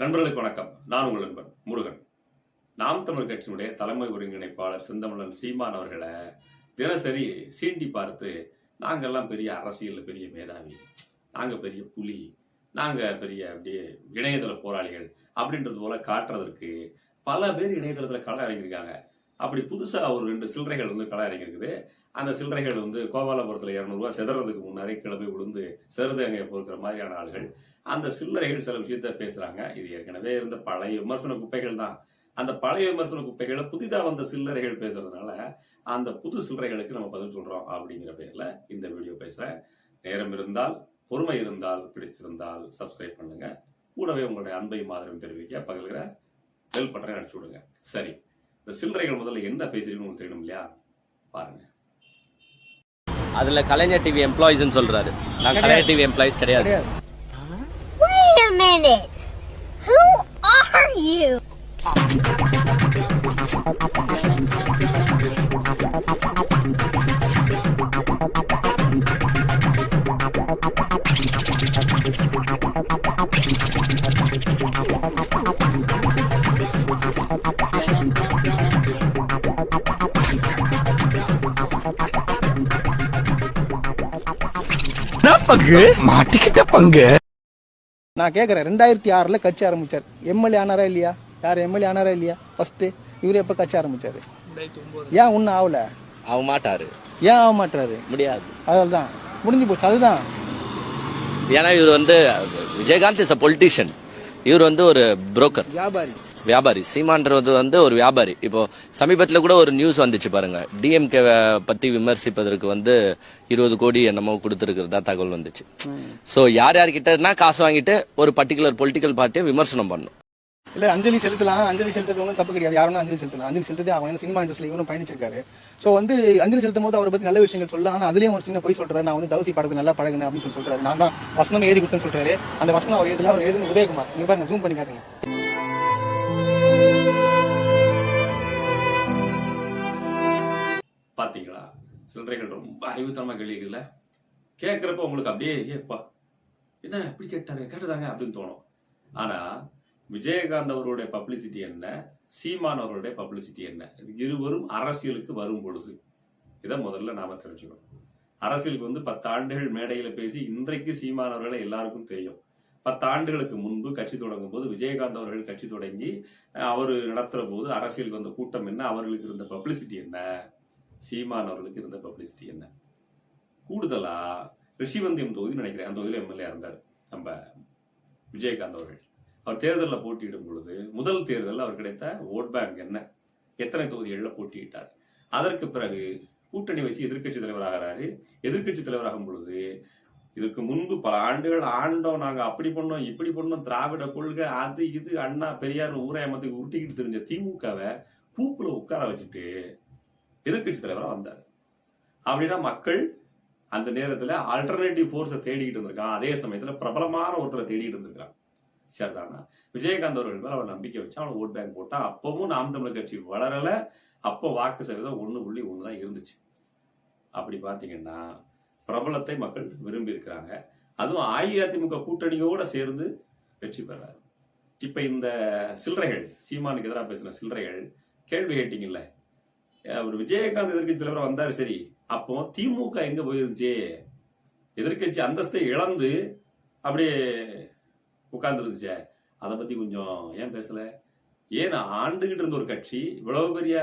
நண்பர்களுக்கு வணக்கம். நான் உங்கள் நண்பன் முருகன். நாம் தமிழ் கட்சியினுடைய தலைமை ஒருங்கிணைப்பாளர் செந்தமிழன் சீமான் அவர்களை தினசரி சீண்டி பார்த்து நாங்கள்லாம் பெரிய அரசியலில் பெரிய மேதாவி. நாங்கள் பெரிய புலி. நாங்கள் பெரிய அப்படியே இணையதள போராளிகள். அப்படின்றது போல காட்டுறதற்கு பல பேர் இணையதளத்தில் களம் இறங்கியிருக்காங்க. அப்படி புதுசாக ஒரு ரெண்டு சில்லறைகள் வந்து களம் இறங்கியிருக்குது. அந்த சில்லறைகள் வந்து கோபாலபுரத்தில் இரநூறுவா செதறதுக்கு முன்னாடி கிளம்பி விழுந்து செருதங்கையை பொறுக்கிற மாதிரியான ஆளுகள். அந்த சில்லறைகள் சில விஷயத்த பேசுகிறாங்க இது ஏற்கனவே இருந்த பழைய விமர்சன குப்பைகள் தான். அந்த பழைய விமர்சன குப்பைகளை புதிதாக வந்த சில்லறைகள் பேசுறதுனால அந்த புது சில்லறைகளுக்கு நம்ம பதில் சொல்கிறோம் அப்படிங்கிற பேரில் இந்த வீடியோ பேசுகிறேன் நேரம் இருந்தால் பொறுமை இருந்தால் பிடிச்சிருந்தால் சப்ஸ்கிரைப் பண்ணுங்கள் கூடவே உங்களுடைய அன்பையும் ஆதரவு தெரிவிக்க பகல்கிற பெல் பட்டனை அடிச்சு விடுங்க. சரி. இந்த சில்லறைகள் முதல்ல என்ன பேசுறீங்கன்னு உங்களுக்கு தெரியணும் இல்லையா? பாருங்க. அதுல கலைஞர் டிவி எம்ப்ளாயிஸ்னு சொல்றாரு. நான் கலைஞர் டிவி எம்ப்ளாயிஸ் கிடையாது. Wait a minute. Who are you? பங்கு? மாட்டிக்கிட்ட பங்கு? நான் கேட்குறேன் ரெண்டாயிரத்தி ஆறில் கட்சி ஆரம்பிச்சார். எம்எல்ஏ ஆனாரா இல்லையா? யார் எம்எல்ஏ ஆனாரா இல்லையா? ஃபர்ஸ்ட் இவர் எப்போ கட்சி ஆரம்பிச்சாரு? ஏன் ஒன்றும் ஆகல அவ மாட்டாரு. ஏன் ஆக மாட்டாரு முடியாது. அதில் தான் முடிஞ்சு போச்சு அதுதான். ஏன்னா இவர் வந்து விஜயகாந்த் இஸ் அ பொலிட்டிஷியன் இவர் வந்து ஒரு புரோக்கர் வியாபாரி. வியாபாரி. சீமான்றது வந்து ஒரு வியாபாரி. இப்போ சமீபத்தில் கூட ஒரு நியூஸ் வந்துச்சு பாருங்க. டிஎம்கே பத்தி விமர்சிப்பதற்கு வந்து இருபது கோடி என்னமோ கொடுத்துருக்கிறதா தகவல் வந்துச்சு. ஸோ யார் யார்கிட்டனா காசு வாங்கிட்டு ஒரு பர்டிகுலர் பொலிட்டிக்கல் பார்ட்டியை விமர்சனம் பண்ணும். இல்லை அஞ்சலி செலுத்தலாம். அஞ்சலி செலுத்துறது ஒன்றும் தப்பு கிடையாது. யாரும் அஞ்சலி செலுத்தலாம். அஞ்சலி செலுத்ததே அவங்க சினிமா இண்டஸ்ட்ரியில் இவரும் பயணிச்சிருக்காரு. ஸோ வந்து அஞ்சலி செலுத்தும் போது அவரை பற்றி நல்ல விஷயங்கள் சொல்லலாம். ஆனால் அதுலேயும் ஒரு சின்ன போய் சொல்றாரு. நான் வந்து தவசி படத்துக்கு நல்லா பழகினேன் அப்படின்னு சொல்லி சொல்றாரு. நான் தான் வசனம் எழுதி கொடுத்தேன்னு சொல்றாரு. அந்த வசனம் அவர் எழுதல. அவர் எழுதுன உதயகுமார். நீங்க பாருங்க ஜூம் பண்ணி காட்டுங்க. பாத்தீங்களா சில்லறைகள் ரொம்ப அறிவுத்தனமா கேள்விக்குதுல கேட்குறப்ப உங்களுக்கு அப்படியே ஏப்பா என்ன இப்படி கேட்டாரு? தாங்க அப்படின்னு தோணும். ஆனா விஜயகாந்த் அவருடைய பப்ளிசிட்டி என்ன? சீமான் அவருடைய பப்ளிசிட்டி என்ன? இருவரும் அரசியலுக்கு வரும் பொழுது இதை முதல்ல நாம தெரிஞ்சுக்கணும். அரசியலுக்கு வந்து பத்து ஆண்டுகள் மேடையில பேசி இன்றைக்கு சீமான் அவர்களை எல்லாருக்கும் தெரியும். பத்து ஆண்டுகளுக்கு முன்பு கட்சி தொடங்கும் போது விஜயகாந்த் அவர்கள் கட்சி தொடங்கி அவர் நடத்துகிற போது அரசியலுக்கு வந்த கூட்டம் என்ன? அவர்களுக்கு இருந்த பப்ளிசிட்டி என்ன? சீமான் அவர்களுக்கு இருந்த பப்ளிசிட்டி என்ன? கூடுதலா ரிஷிவந்தியம் தொகுதி நினைக்கிறேன். அந்த தொகுதியில் எம்எல்ஏ இருந்தார். நம்ம விஜயகாந்த் அவர்கள். அவர் தேர்தலில் போட்டியிடும் பொழுது முதல் தேர்தலில் அவர் கிடைத்த ஓட் பேங்க் என்ன? எத்தனை தொகுதிகளில் போட்டியிட்டார்? அதற்கு பிறகு கூட்டணி வச்சு எதிர்க்கட்சி தலைவர் ஆகிறாரு தலைவராகும் பொழுது இதுக்கு முன்பு பல ஆண்டுகள் ஆண்டோம். நாங்க அப்படி பண்ணோம் இப்படி பண்ணோம். திராவிட கொள்கை அது இது அண்ணா பெரியார் ஊரே ஏமாத்துக்கு உருட்டிக்கிட்டு தெரிஞ்ச திமுகவை கூப்பில் உட்கார வச்சுட்டு எதிர்கட்சி தலைவராக வந்தார். அப்படின்னா மக்கள் அந்த நேரத்தில் ஆல்டர்னேட்டிவ் ஃபோர்ஸை தேடிக்கிட்டு இருந்திருக்கான் அதே சமயத்தில் பிரபலமான ஒருத்தரை தேடிக்கிட்டு இருந்திருக்கான் சரிதானா? விஜயகாந்த் அவர்கள் மேலே அவன் நம்பிக்கை வச்சு அவன் ஓட் பேங்க் போட்டான் அப்பவும் நாம் தமிழர் கட்சி வளரல. அப்போ வாக்கு சதவீதம் ஒன்று புள்ளி ஒன்று தான் இருந்துச்சு. அப்படி பார்த்தீங்கன்னா பிரபலத்தை மக்கள் விரும்பி இருக்கிறாங்க. அதுவும் அஇஅதிமுக கூட்டணியோட சேர்ந்து வெற்றி பெறாரு இப்போ இந்த சில்லறைகள் சீமானுக்கு எதிராக பேசின சில்லறைகள் கேள்வி கேட்டீங்கல்ல? அவர் விஜயகாந்த் எதிர்கட்சி தலைவராக வந்தாரு சரி. அப்போ திமுக எங்க போயிருந்துச்சு? எதிர்க்கட்சி அந்தஸ்தை இழந்து அப்படியே உட்கார்ந்துருந்துச்சே. அதை பத்தி கொஞ்சம் ஏன் பேசல? ஏன் ஆண்டுகிட்டு இருந்த ஒரு கட்சி இவ்வளவு பெரிய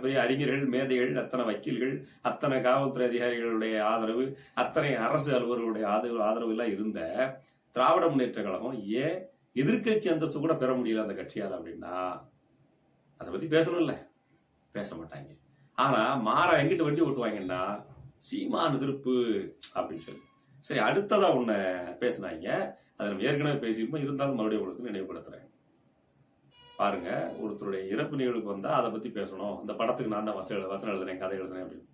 பெரிய அறிஞர்கள் மேதைகள் அத்தனை வக்கீல்கள் அத்தனை காவல்துறை அதிகாரிகளுடைய ஆதரவு அத்தனை அரசு அலுவலர்களுடைய ஆதரவு ஆதரவு எல்லாம் இருந்த திராவிட முன்னேற்ற கழகம் ஏன் எதிர்க்கட்சி அந்தஸ்து கூட பெற முடியல அந்த கட்சியால் அப்படின்னா? அதை பத்தி பேசணும்ல. பேச மாட்டாங்க. ஆனா மாறா எங்கிட்ட வண்டி ஓட்டுவாங்கன்னா சீமான் எதிர்ப்பு அப்படின்னு சொல்லி. சரி அடுத்ததா ஒண்ணு பேசினாங்க. அதை நம்ம ஏற்கனவே பேசியிருப்போம். இருந்தாலும் மறுபடியும் உங்களுக்கு நினைவுபடுத்துறேன். பாருங்க ஒருத்தருடைய இறப்பு நிகழ்வுக்கு வந்தா அதை பத்தி பேசணும். இந்த படத்துக்கு நான் தான் வசனம் வசனம் எழுதுனேன் கதை எழுதுறேன் அப்படின்னு.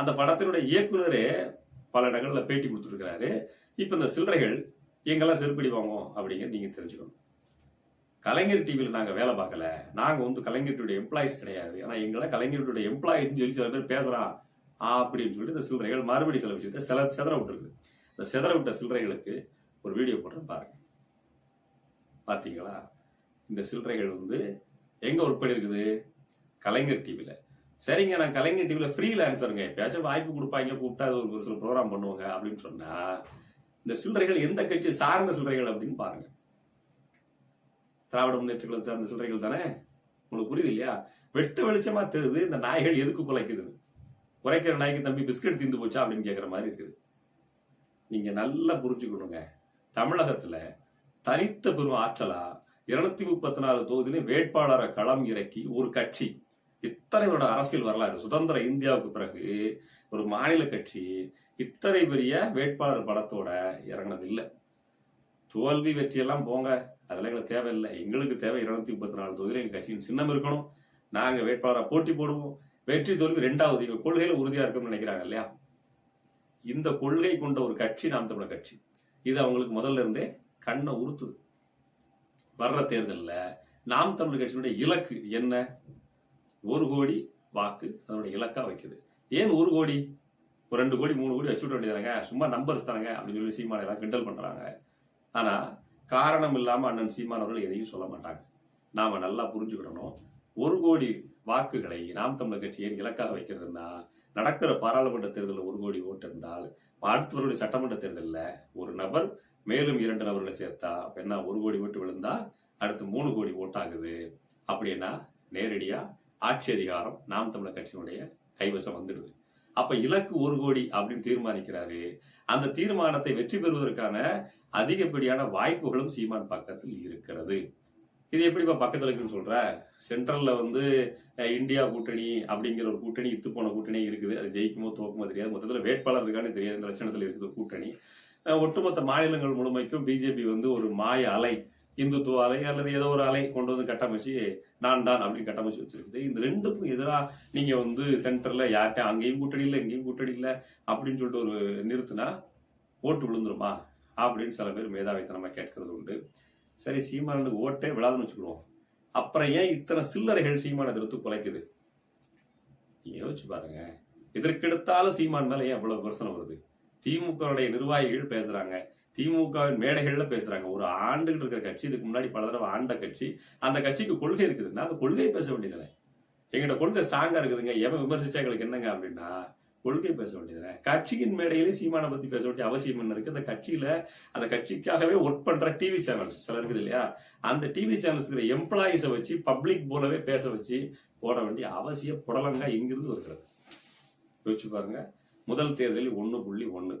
அந்த படத்தினுடைய இயக்குனரே பல இடங்கள்ல பேட்டி கொடுத்துருக்கிறாரு. இப்ப இந்த சில்லறைகள் எங்கெல்லாம் செருப்படி வாங்குவோம் அப்படிங்கிறது நீங்க தெரிஞ்சுக்கணும். கலைஞர் டிவியில் நாங்கள் வேலை பார்க்கல. நாங்கள் வந்து கலைஞர் டிவியோட எம்ப்ளாயிஸ் கிடையாது. ஏன்னா எங்களை கலைஞர் டிவியோட சொல்லி சில பேர் பேசுகிறான் அப்படின்னு சொல்லி இந்த சில்லறைகள் மறுபடியும் சில விஷயத்தை சில செதற விட்டுருக்கு இந்த செதற விட்ட சில்லறைகளுக்கு ஒரு வீடியோ போடுறேன் பாருங்க. பார்த்தீங்களா இந்த சில்லறைகள் வந்து எங்கே ஒர்க் பண்ணிருக்குது கலைஞர் டிவியில் சரிங்க நான் கலைஞர் டிவில ஃப்ரீலான்சருங்க எப்பயாச்சும் வாய்ப்பு கொடுப்பாங்க கூப்பிட்டா அது ஒரு சில ப்ரோக்ராம் பண்ணுவாங்க அப்படின்னு சொன்னால் இந்த சில்லறைகள் எந்த கட்சி சார்ந்த சில்லறைகள் அப்படின்னு பாருங்கள் திராவிட முன்னேற்ற கழகம் சார்ந்த சில்லறைகள் தானே? உங்களுக்கு புரியுது இல்லையா வெட்ட வெளிச்சமா தெரியுது இந்த நாய்கள் எதுக்கு குலைக்குதுன்னு. குறைக்கிற நாய்க்கு தம்பி பிஸ்கட் தீந்து போச்சா அப்படின்னு கேட்குற மாதிரி இருக்குது. நீங்க நல்லா புரிஞ்சுக்கணுங்க. தமிழகத்துல தனித்த பெரும் ஆற்றலா இருநூத்தி முப்பத்தி நாலு தொகுதியிலும் வேட்பாளரை களம் இறக்கி ஒரு கட்சி. இத்தனை அரசியல் வரலாறு சுதந்திர இந்தியாவுக்கு பிறகு ஒரு மாநில கட்சி இத்தனை பெரிய வேட்பாளர் படத்தோட இறங்கினது இல்லை தோல்வி வெற்றி எல்லாம் போங்க. அதெல்லாம் எங்களுக்கு தேவையில்லை. எங்களுக்கு தேவை இருநூத்தி முப்பத்தி நாலு தொகுதியில் எங்கள் கட்சியின் சின்னம் இருக்கணும். நாங்கள் வேட்பாளராக போட்டி போடுவோம். வெற்றி தோல்வி ரெண்டாவது. எங்கள் கொள்கையில் உறுதியாக இருக்கும்னு நினைக்கிறாங்க இல்லையா? இந்த கொள்கை கொண்ட ஒரு கட்சி நாம் தமிழர் கட்சி. இது அவங்களுக்கு முதல்ல இருந்தே கண்ணை உறுத்துது. வர்ற தேர்தலில் நாம் தமிழர் கட்சியினுடைய இலக்கு என்ன? ஒரு கோடி வாக்கு அதனுடைய இலக்கா வைக்குது. ஏன் ஒரு கோடி? ஒரு ரெண்டு கோடி மூணு கோடி வச்சுவிட வேண்டியதாங்க சும்மா நம்பர்ஸ் தானங்க அப்படின்னு சொல்லி சீமான எல்லாம் கிண்டல் பண்றாங்க. ஆனா காரணம் இல்லாம அண்ணன் சீமான் அவர்கள் எதையும் சொல்ல மாட்டாங்க. நாம நல்லா புரிஞ்சுக்கிடணும். ஒரு கோடி வாக்குகளை நாம் தமிழர் கட்சி ஏன் இலக்காக வைக்கிறதுனா நடக்கிற பாராளுமன்ற தேர்தலில் ஒரு கோடி ஓட்டு இருந்தால் அடுத்தவருடைய சட்டமன்ற தேர்தலில் ஒரு நபர் மேலும் இரண்டு நபர்களை சேர்த்தா அப்ப என்ன ஒரு கோடி ஓட்டு விழுந்தா அடுத்து மூணு கோடி ஓட்டாகுது. அப்படின்னா நேரடியா ஆட்சி அதிகாரம் நாம் தமிழர் கட்சியினுடைய கைவசம் வந்துடுது. அப்ப இலக்கு ஒரு கோடி அப்படின்னு தீர்மானிக்கிறாரு. அந்த தீர்மானத்தை வெற்றி பெறுவதற்கான அதிகப்படியான வாய்ப்புகளும் சீமான் பக்கத்தில் இருக்கிறது. இது எப்படிப்பா பக்கத்தில் இருக்குன்னு சொல்ற? சென்ட்ரல்ல வந்து இந்தியா கூட்டணி அப்படிங்கிற ஒரு கூட்டணி இத்து போன கூட்டணி இருக்குது. அது ஜெயிக்குமோ தோக்குமோ தெரியாது. மொத்தத்தில் வேட்பாளர் இருக்கான்னு தெரியாது. இந்த லட்சணத்தில் இருக்குது கூட்டணி. ஒட்டுமொத்த மாநிலங்கள் முழுமைக்கும் பிஜேபி வந்து ஒரு மாய அலை. இந்துத்துவ அலை அல்லது ஏதோ ஒரு அலை கொண்டு வந்து கட்டமைச்சு நான் தான் அப்படின்னு கட்டமைச்சு வச்சிருக்குது. இந்த ரெண்டுக்கும் எதிராக நீங்க வந்து சென்டர்ல யார்கிட்ட அங்கேயும் கூட்டணி இல்லை இங்கேயும் கூட்டணி இல்லை அப்படின்னு சொல்லிட்டு ஒரு நிறுத்தினா ஓட்டு விழுந்துருமா அப்படின்னு சில பேர் மேதாவித்தனமா கேட்கறது உண்டு. சரி சீமானுக்கு ஓட்டே விழாதுன்னு வச்சுக்கிடுவோம் அப்புறம் ஏன் இத்தனை சில்லறைகள் சீமான எதிர்த்து குலைக்குது? நீங்க யோசிச்சு பாருங்க. இதற்கெடுத்தாலும் சீமான் மேல ஏன் இவ்வளோ விமர்சனம் வருது? திமுகவுடைய நிர்வாகிகள் பேசுறாங்க. திமுகவின் மேடைகள்ல பேசுறாங்க. ஒரு ஆண்டுகள் இருக்கிற கட்சி இதுக்கு முன்னாடி பல தடவை ஆண்ட கட்சி அந்த கட்சிக்கு கொள்கை இருக்குதுன்னா அந்த கொள்கையை பேச வேண்டியதுதானே. எங்கிட்ட கொள்கை ஸ்ட்ராங்கா இருக்குதுங்க எவன் விமர்சிச்சா எங்களுக்கு என்னங்க அப்படின்னா கொள்கை பேச வேண்டியதுதானே. கட்சியின் மேடையிலே சீமானை பத்தி பேச வேண்டிய அவசியம் என்ன இருக்கு? அந்த கட்சியில அந்த கட்சிக்காகவே ஒர்க் பண்ற டிவி சேனல்ஸ் சில இருக்குது இல்லையா? அந்த டிவி சேனல்ஸ் இருக்கிற எம்ப்ளாயிஸை வச்சு பப்ளிக் போலவே பேச வச்சு போட வேண்டிய அவசியம் புடலங்கா இங்கிருந்து வருகிறது. யோசிச்சு பாருங்க முதல் தேர்தலில் ஒன்று புள்ளி ஒன்று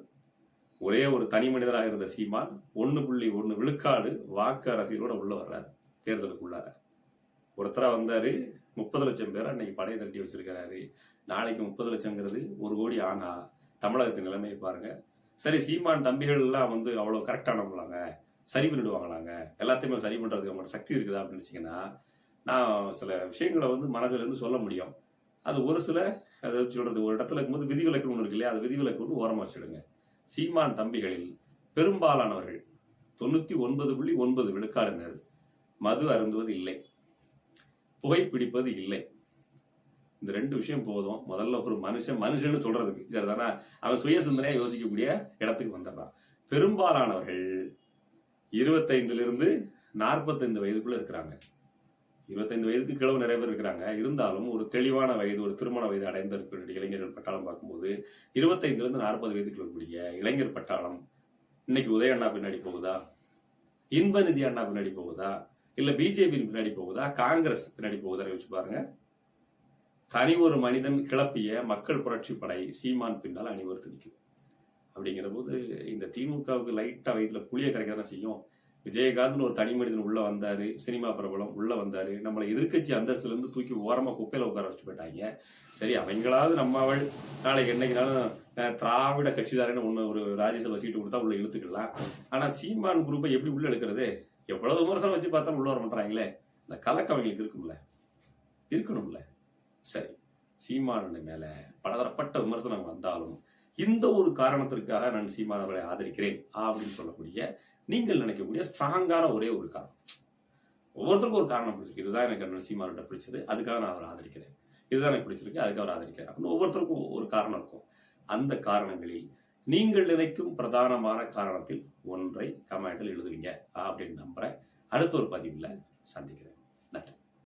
ஒரே ஒரு தனி மனிதராக இருந்த சீமான் ஒன்று புள்ளி ஒன்று விழுக்காடு வாக்கு அரசியலோட உள்ள வர்றாரு தேர்தலுக்குள்ளார. ஒருத்தரா வந்தாரு முப்பது லட்சம் பேர் அன்னைக்கு படையை தட்டி வச்சிருக்கிறாரு. நாளைக்கு முப்பது லட்சங்கிறது ஒரு கோடி ஆனா தமிழகத்தின் நிலைமையை பாருங்க. சரி சீமான் தம்பிகள் எல்லாம் வந்து அவ்வளவு கரெக்டானவங்களாங்க சரி பண்ணிடுவாங்களாங்க. எல்லாத்தையுமே சரி பண்றதுக்கு அவங்களோட சக்தி இருக்குதா அப்படின்னு வச்சீங்கன்னா நான் சில விஷயங்களை வந்து மனசுல இருந்து சொல்ல முடியும். அது ஒரு சில அதை சொல்றது ஒரு இடத்துல இருக்கும்போது விதிவிலக்கு ஒன்று இருக்கு இல்லையா? அது விதிவிலக்கு ஒன்று ஓரமாக வச்சிடுங்க. சீமான் தம்பிகளில் பெரும்பாலானவர்கள் தொண்ணூத்தி ஒன்பது புள்ளி ஒன்பது விழுக்காடுனர் மது அருந்துவது இல்லை. புகைப்பிடிப்பது இல்லை. இந்த ரெண்டு விஷயம் போதும். முதல்ல ஒரு மனுஷன் மனுஷன்னு சொல்றதுக்கு. சரிதானா அவன் சுய சிந்தனையா யோசிக்கக்கூடிய இடத்துக்கு வந்துடுறான். பெரும்பாலானவர்கள் இருபத்தைந்துல இருந்து நாற்பத்தைந்து வயதுக்குள்ள இருக்கிறாங்க. இருபத்தைந்து வயதுக்கு கிழவு நிறைய பேர் இருக்கிறாங்க. இருந்தாலும் ஒரு தெளிவான வயது ஒரு திருமண வயது அடைந்த இருக்கக்கூடிய இளைஞர்கள் பட்டாளம் பார்க்கும்போது இருபத்தைந்துலேருந்து நாற்பது வயதுக்குள்ள இருக்கக்கூடிய இளைஞர் பட்டாளம் இன்னைக்கு உதய அண்ணா பின்னாடி போகுதா? இன்ப நிதி அண்ணா பின்னாடி போகுதா? இல்லை பிஜேபி பின்னாடி போகுதா? காங்கிரஸ் பின்னாடி போகுதா யோசிச்சு பாருங்க. தனி ஒரு மனிதன் கிளப்பிய மக்கள் புரட்சி படை சீமான் பின்னால் அணிவகுத்து நிற்குது அப்படிங்கிற போது இந்த திமுகவுக்கு லைட்டாக வயதில் புளிய கரைக்க தானே செய்யும்? விஜயகாந்த்னு ஒரு தனி மனிதன் உள்ள வந்தாரு சினிமா பிரபலம் உள்ள வந்தாரு. நம்மளை எதிர்க்கட்சி அந்தஸ்துல இருந்து தூக்கி ஓரமா குப்பையில உட்கார வச்சுட்டு போயிட்டாங்க. சரி அவங்களாவது நம்ம அவள் நாளைக்கு என்னைக்குனாலும் திராவிட கட்சிதாரன்னு ஒண்ணு ஒரு ராஜ்யசபா சீட்டு கொடுத்தா உள்ள இழுத்துக்கலாம். ஆனா சீமான் குரூப்பை எப்படி உள்ள எடுக்கிறது எவ்வளவு விமர்சனம் வச்சு பார்த்தா உள்ள வர மாட்டாங்களே. இந்த கலக்கம் அவங்களுக்கு இருக்கும்ல. இருக்கணும்ல. சரி சீமான மேல பலதரப்பட்ட விமர்சனம் வந்தாலும் இந்த ஒரு காரணத்திற்காக நான் சீமானவர்களை ஆதரிக்கிறேன் அப்படின்னு சொல்லக்கூடிய நீங்கள் நினைக்கக்கூடிய ஸ்ட்ராங்கான ஒரே ஒரு காரணம். ஒவ்வொருத்தருக்கும் ஒரு காரணம் பிடிச்சிருக்கு. இதுதான் எனக்கு அண்ணன் பிடிச்சது. அதுக்காக நான் அவரை ஆதரிக்கிறேன். இதுதான் எனக்கு பிடிச்சிருக்கு. அதுக்காக அவர் ஆதரிக்கிறேன். அப்படின்னு ஒவ்வொருத்தருக்கும் ஒரு காரணம் இருக்கும். அந்த காரணங்களில் நீங்கள் நினைக்கும் பிரதானமான காரணத்தில் ஒன்றை கமெண்டில் எழுதுவீங்க. அப்படின்னு நம்புறேன். அடுத்த ஒரு பதிவில் சந்திக்கிறேன்.